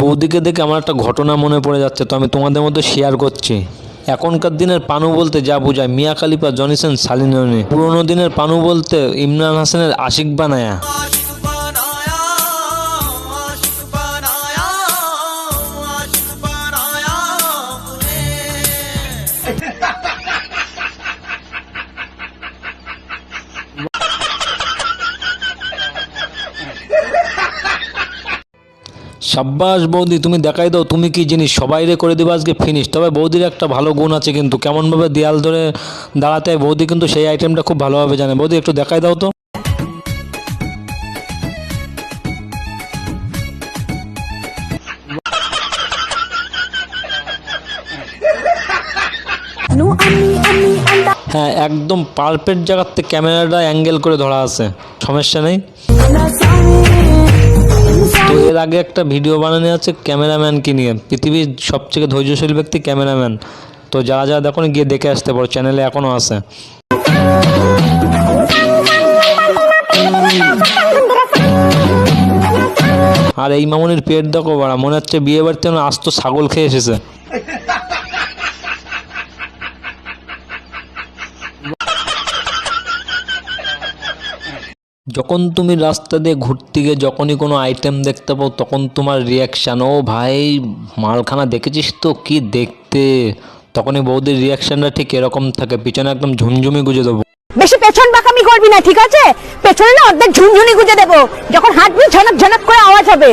বৌদিকে দেখে আমার একটা ঘটনা মনে পড়ে যাচ্ছে, তো আমি তোমাদের মধ্যে শেয়ার করছি। এখনকার দিনের পানু বলতে যা বোঝায়, মিয়া খালিফা জনিসেন সালিননে পুরোনো দিনের পানু বলতে ইমরান হাসানের আশিক বানায়া। সাব্বাস বৌদি তুমি দেখাই দাও তুমি কি জিনিস সবাই রে করে দিবা আজকে ফিনিশ তবে বৌদির একটা ভালো গুণ আছে কিন্তু কেমনভাবে দেয়াল ধরে দাঁড়াতে হয় বৌদি কিন্তু সেই আইটেমটা খুব ভালোভাবে জানে। বৌদি একটু দেখাই দাও তো। হ্যাঁ একদম পারফেক্ট জায়গার থেকে ক্যামেরাটা অ্যাঙ্গেল করে ধরা আছে। সমস্যা নেই। এর আগে একটা ভিডিও বানানো আছে ক্যামেরাম্যানকে নিয়ে। পৃথিবীর সবথেকে ধৈর্যশীল ব্যক্তি ক্যামেরাম্যান। তো যারা যারা দেখো গিয়ে দেখে আসতে পারো চ্যানেলে এখনও আছে। আর এই মামুনির পেট দেখো বাড়া, মনে হচ্ছে বিয়ে বাড়িতে আস্ত ছাগল খেয়ে এসেছে। যখন তুমি রাস্তা দিয়ে ঘুরতে গিয়ে যখনই কোনো আইটেম দেখতে পাও তখন তোমার রিয়াকশান ও ভাই মালখানা দেখেছিস তো? কি দেখতে? তখনই বৌদির রিয়াকশানটা ঠিক এরকম থাকে পিছনে একদম ঝুমঝুমি গুজে দেবো। বেশি পেছন বাঁকামি করবি না ঠিক আছে? পেছনে না অর্ধেক ঝুনঝুনি গুজে দেবো। যখন হাঁটবি ঝনক ঝনক করে আওয়াজ হবে।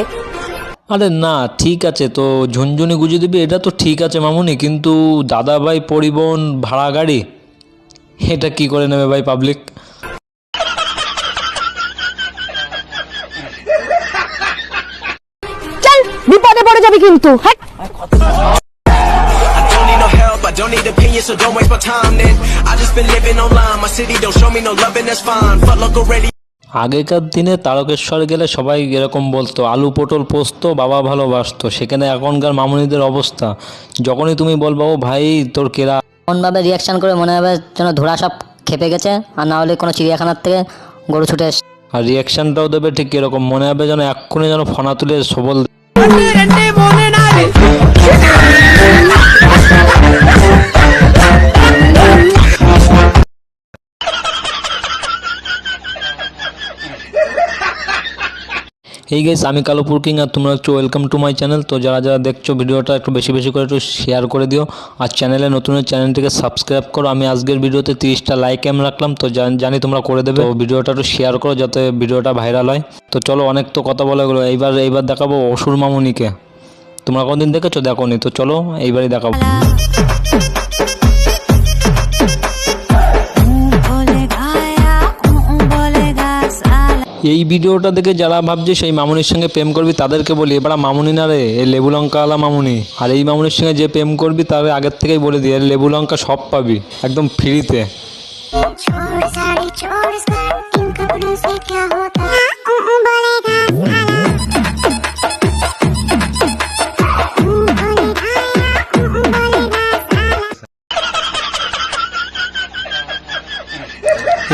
আরে না ঠিক আছে তো ঝুনঝুনি গুজে দিবি এটা তো ঠিক আছে মামুনি কিন্তু দাদাভাই পরিবহন ভাড়া গাড়ি এটা কি করে নেবে ভাই পাবলিক যাবি কিন্তু হ্যাঁ I don't need opinions, so don't waste my time then. I just been living online, my city don't show me no loving, that's fine. Fuck local radio. আগেকার দিনে তারকেশ্বর গেলে সবাই এরকম বলতো আলু পটল পোস্ত বাবা ভালোবাসতো সেখানে এখনকার মামুনিদের অবস্থা যখনই তুমি বলব ও ভাই তোর কেরা এমনভাবে রিয়াকশন করে মনে হবে যেন ধোড়া সব খেপে গেছে আর না হলে কোনো চিড়িয়াখানার থেকে গরু ছুটে আর রিয়াকশনটাও দেবে ঠিক এরকম মনে হবে যেন এক্ষুনি যেন ফনা তুলে সবল ஒன்று ரெண்டு மூணு நாலு. এই গেস আমি কালোপুর কিং আর তোমরা একটু ওয়েলকাম টু মাই চ্যানেল তো যারা যারা দেখছ ভিডিওটা একটু বেশি বেশি করে একটু শেয়ার করে দিও। আর চ্যানেলে নতুন চ্যানেলটিকে সাবস্ক্রাইব করো। আমি আজকের ভিডিওতে তিরিশটা লাইক এম রাখলাম। তো জানি তোমরা করে দেবে। তো ভিডিওটা একটু শেয়ার করো যাতে ভিডিওটা ভাইরাল হয়। তো চলো অনেক তো কথা বলা গেলো। এইবার এইবার দেখাবো অসুর মামুনিকে। তোমরা কোনদিন দেখেছ? দেখো নি তো চলো এইবারই দেখাবো। এই ভিডিওটা দেখে যারা ভাবছে সেই মামুনির সঙ্গে প্রেম করবি, তাদেরকে বলি এবার মামুনি না রে এই লেবু লঙ্কা আলা মামুনি। আর এই মামুনির সঙ্গে যে প্রেম করবি, তার আগের থেকেই বলে এর লেবু লঙ্কা সব পাবি, একদম ফ্রিতে।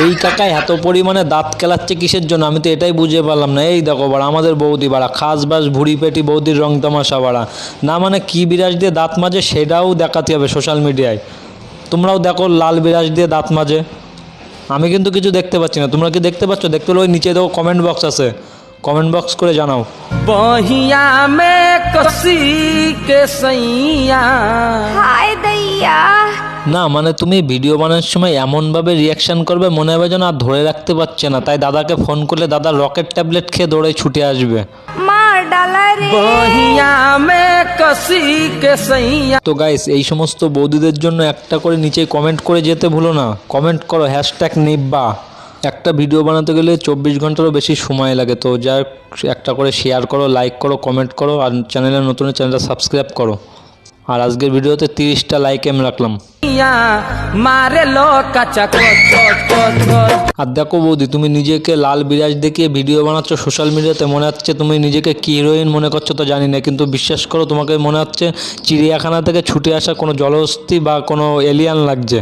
এই টাকায় এত পরিমাণে দাঁত কেলাচ্ছে কিসের জন্য? আমি তো এটাই বুঝে পারলাম না। এই দেখো বাড়া আমাদের বৌদি বাড়া খাস বাস ভুড়ি পেটি বৌদির রং তামাশা বাড়া। না মানে কি বিরাজ দিয়ে দাঁত মাজে সেটাও দেখাতে হবে সোশ্যাল মিডিয়ায় তোমরাও দেখো লাল বিরাজ দিয়ে দাঁত মাজে। আমি কিন্তু কিছু দেখতে পাচ্ছি না। তোমরা কি দেখতে পাচ্ছ? দেখতে পেলে ওই নিচে দেখো কমেন্ট বক্স আছে। কমেন্ট বক্স করে জানাও। বহিয়া মে কসি কে সইয়া হায় দইয়া। না মানে তুমি ভিডিও বানানোর সময় এমনভাবে রিয়াকশান করবে মনে হবে যেন আর ধরে রাখতে পারছে না। তাই দাদাকে ফোন করলে দাদা রকেট ট্যাবলেট খেয়ে দৌড়ে ছুটে আসবে। তো গাইস এই সমস্ত বৌদিদের জন্য একটা করে নিচে কমেন্ট করে যেতে ভুলো না। কমেন্ট করো হ্যাশট্যাগ নিব্বা। একটা ভিডিও বানাতে গেলে চব্বিশ ঘন্টারও বেশি সময় লাগে। তো যা একটা করে শেয়ার করো লাইক করো কমেন্ট করো আর চ্যানেলে নতুন চ্যানেলটা সাবস্ক্রাইব করো। আর আজকের ভিডিওতে তিরিশটা লাইক আমি রাখলাম। মারে লো কাঁচা আর দেখো বৌদি, তুমি নিজেকে লাল বিরাজ দেখিয়ে ভিডিও বানাচ্ছ সোশ্যাল মিডিয়াতে, মনে হচ্ছে তুমি নিজেকে কি হিরোইন মনে করছ তো জানি না, কিন্তু বিশ্বাস করো তোমাকে মনে হচ্ছে চিড়িয়াখানা থেকে ছুটে আসা কোনো জলহস্তি বা কোনো এলিয়ান লাগছে।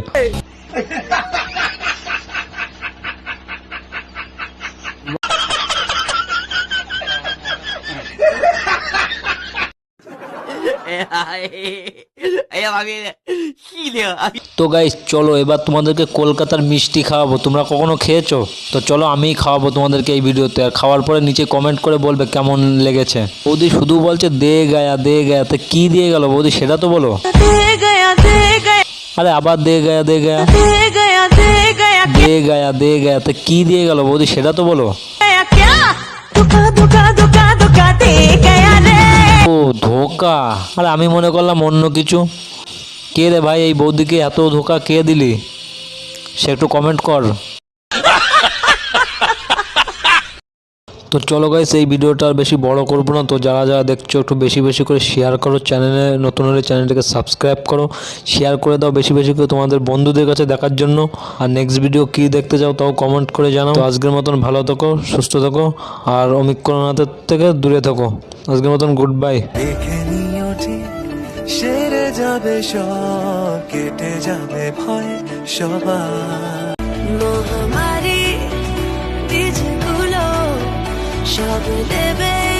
তো গাইস চলো, এবার তোমাদেরকে কলকাতার মিষ্টি খাওয়াবো। তোমরা কখনো খেয়েছো? তো চলো, আমিই খাওয়াবো তোমাদেরকে এই ভিডিওতে। আর খাওয়ার পরে নিচে কমেন্ট করে বলবে কেমন লেগেছে। বৌদি শুধু বলছে, দে গায়া দে গায়া। তো কি দিয়ে গেল বৌদি, সেটা তো বলো। আরে আবার দে গায়া দে গায়া। দে গায়া দে গায়া। তো কি দিয়ে গেল বৌদি, সেটা তো বলো। ও ধোকা। আরে আমি মনে করলাম অন্য কিছু। কে রে ভাই এই বৌদিকে এত ধোকা কে দিলি? সে একটু কমেন্ট কর। তো চলো গাইস এই ভিডিওটা আর বেশি বড় করব না। তো যারা যারা দেখছ একটু বেশি বেশি করে শেয়ার করো চ্যানেলে নতুন হলে চ্যানেলটাকে সাবস্ক্রাইব করো। শেয়ার করে দাও বেশি বেশি করে তোমাদের বন্ধুদের কাছে দেখার জন্য। আর নেক্সট ভিডিও কি দেখতে চাও তাও কমেন্ট করে জানাও। আজকের মতন ভালো থাকো, সুস্থ থাকো। আর অমিক করোনাদের থেকে দূরে থাকো। আজকের মতন গুড বাই দেখে নিও সেরে যাবে সব, কেটে যাবে ভয় সবার। মহামারী, বীজগুলো সব দেবে